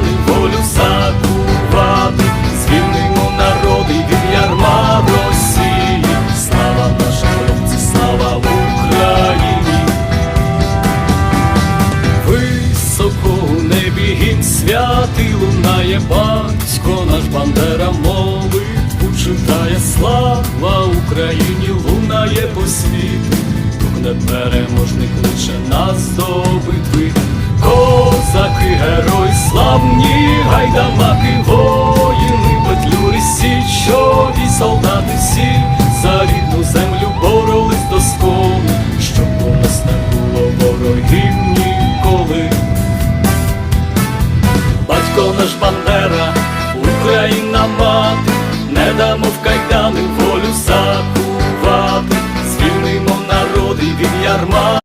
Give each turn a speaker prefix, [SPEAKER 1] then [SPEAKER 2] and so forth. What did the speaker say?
[SPEAKER 1] кайдани, волю сакувати, звільнимо народи від ярма Росії, слава наша хлопці, слава Україні, високо у небі гімн святи лунає батько, наш бандера мови. Почитає слава Україні, лунає по світу, Дух непереможний кличе нас до битви. батько ж бандера, Україна мат, не дамо в кайдани волю сакувати, звільнимо народи від ярма.